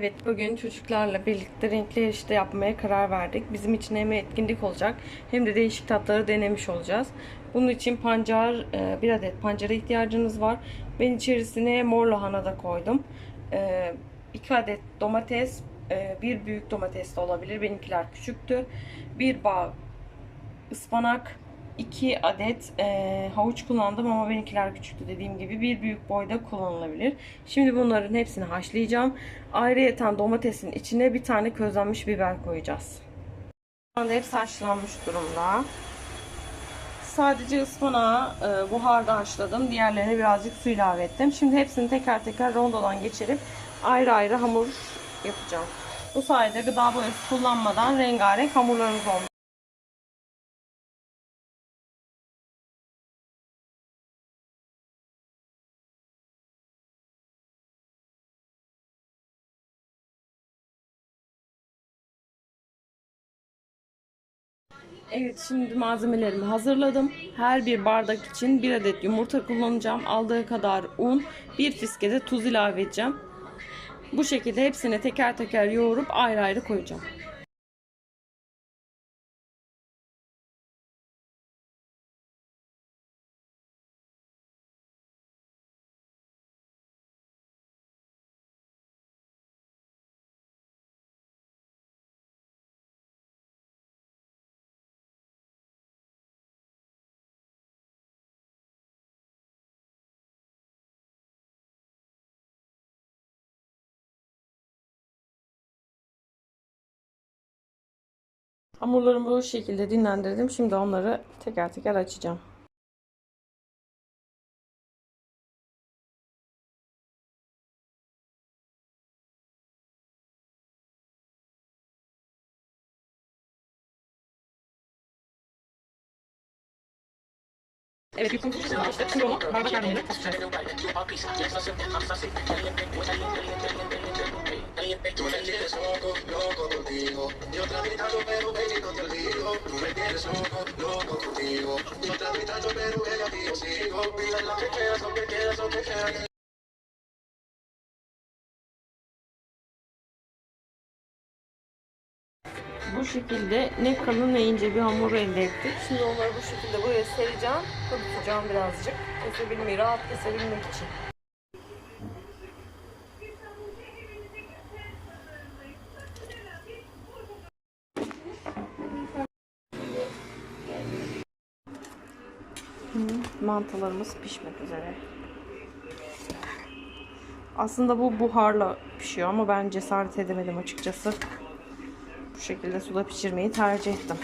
Evet bugün çocuklarla birlikte renkli erişte yapmaya karar verdik. Bizim için hem etkinlik olacak hem de değişik tatları denemiş olacağız. Bunun için pancar, e, bir adet pancara ihtiyacınız var. Ben içerisine mor lahana da koydum. E, iki adet domates, e, bir büyük domates de olabilir. Benimkiler küçüktü. Bir bağ ıspanak, 2 adet e, havuç kullandım ama benimkiler küçüktü dediğim gibi. Bir büyük boyda kullanılabilir. Şimdi bunların hepsini haşlayacağım. Ayrıyeten domatesin içine bir tane közlenmiş biber koyacağız. Şu anda hepsi haşlanmış durumda. Sadece ıspanağı e, buharda haşladım. Diğerlerine birazcık su ilave ettim. Şimdi hepsini teker teker rondodan geçirip ayrı ayrı hamur yapacağım. Bu sayede gıda boyası kullanmadan rengarenk hamurlarımız olmuş. Evet şimdi malzemelerimi hazırladım. Her bir bardak için bir adet yumurta kullanacağım. Aldığı kadar un, bir fiske de tuz ilave edeceğim. Bu şekilde hepsini teker teker yoğurup ayrı ayrı koyacağım. Hamurlarımı bu şekilde dinlendirdim. Şimdi onları teker teker açacağım. Evet, yufkamızı işte şimdi onu bardak yardımıyla kasacağız. Contigo. Y otra vez tanto, pero baby, no te olvido. Tú me tienes loco, loco contigo. Y otra vez tanto, pero ella a ti yo sigo. Pide lo que quieras, lo que quieras, lo que quieras. Bu şekilde ne kalın ne ince bir hamur elde ettik. Şimdi onları bu şekilde buraya sereceğim. Kurutacağım birazcık. Kesebilmeyi, rahat kesebilmek için. Mantılarımız pişmek üzere. Aslında bu buharla pişiyor ama ben cesaret edemedim açıkçası. Bu şekilde suda pişirmeyi tercih ettim.